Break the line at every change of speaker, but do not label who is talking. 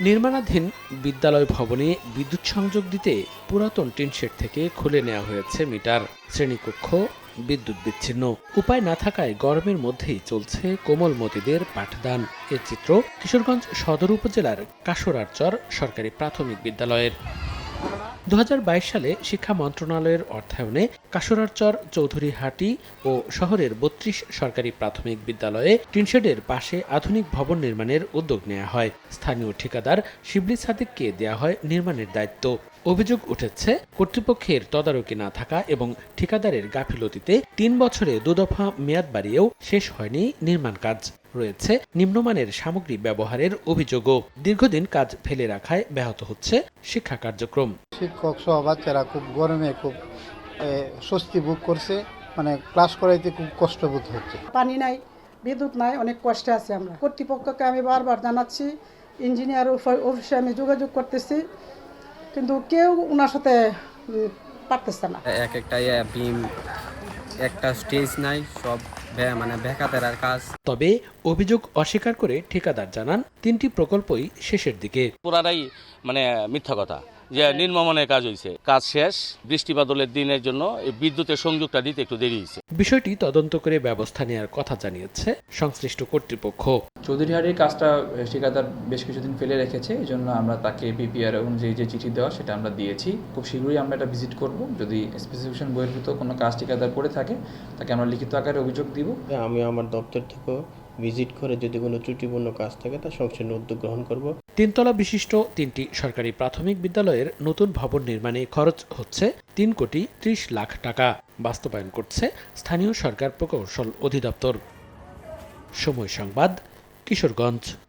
নির্মাণাধীন বিদ্যালয় ভবনে বিদ্যুৎ সংযোগ দিতে পুরাতন টিনশেড থেকে খুলে নেওয়া হয়েছে মিটার। শ্রেণীকক্ষ বিদ্যুৎ বিচ্ছিন্ন। উপায় না থাকায় গরমের মধ্যেই চলছে কোমলমতিদের পাঠদান। এর চিত্র কিশোরগঞ্জ সদর উপজেলার কাশোরারচর সরকারি প্রাথমিক বিদ্যালয়ের। দু হাজার বাইশ সালে শিক্ষা মন্ত্রণালয়ের অর্থায়নে কাশোরারচর চৌধুরীহাটি ও শহরের বত্রিশ সরকারি প্রাথমিক বিদ্যালয়ে টিনশেডের পাশে আধুনিক ভবন নির্মাণের উদ্যোগ নেওয়া হয়। স্থানীয় ঠিকাদার শিবলি সাদিককে দেওয়া হয় নির্মাণের দায়িত্ব। অভিযোগ উঠেছে কর্তৃপক্ষের তদারকি না থাকা এবং ঠিকাদারের গাফিলতিতে তিন বছরে দুদফা মেয়াদ বাড়িয়েও শেষ হয়নি নির্মাণ কাজ। রয়েছে নিম্নমানের সামগ্রী ব্যবহারের অভিযোগও। দীর্ঘদিন কাজ ফেলে রাখায় ব্যাহত হচ্ছে শিক্ষা কার্যক্রম।
শিক্ষক সহ বাচ্চারা খুব গরমে খুব স্বস্তি ভোগ করছে মানে ক্লাস করাইতে খুব কষ্ট বোধ হচ্ছে।
পানি নাই বিদ্যুৎ নাই অনেক কষ্টে আছি আমরা। কর্তৃপক্ষকে আমি বারবার জানাচ্ছি ইঞ্জিনিয়ার অফ- অফিসে আমি যোগাযোগ করতেছি কিন্তু কেউ ওনার সাথে পারতেছে না।
এক একটা বিম একটা স্টেজ নাই সব মানে কাজ।
তবে অভিযোগ অস্বীকার করে ঠিকাদার জানান তিনটি প্রকল্পই শেষের দিকে।
পুরাটাই মানে মিথ্যা কথা। যে নির্মমনের কাজ হয়েছে কাজ শেষ বৃষ্টি বাদলের দিনের জন্য এই বিদ্যুতের সংযোগটা দিতে একটু দেরি হয়েছে
বিষয়টি তদন্ত করে ব্যবস্থা নেওয়ার কথা জানিয়েছে সংশ্লিষ্ট কর্তৃপক্ষ।
চৌধুরীহাটির কাজটা ঠিকাদার বেশ কিছুদিন ফেলে রেখেছে এই জন্য আমরা তাকে বিপিআর অনুযায়ী যে চিঠি দেওয়া সেটা আমরা দিয়েছি। খুব শীঘ্রই আমরা এটা ভিজিট করব। যদি স্পেসিফিকেশন বহির্ভূত কোনো কাজ ঠিকাদার করে থাকে তাকে আমরা লিখিত আকারে অভিযোগ দিব।
আমি আমার দপ্তর থেকেও ভিজিট করে যদি কোনো ত্রুটিপূর্ণ কাজ থাকে, তা সংশ্লিষ্ট উদ্যোগ গ্রহণ করব।
তিনতলা বিশিষ্ট তিনটি সরকারি প্রাথমিক বিদ্যালয়ের নতুন ভবন নির্মাণে খরচ হচ্ছে তিন কোটি ত্রিশ লাখ টাকা। বাস্তবায়ন করছে স্থানীয় সরকার প্রকৌশল অধিদপ্তর। সময় সংবাদ, কিশোরগঞ্জ।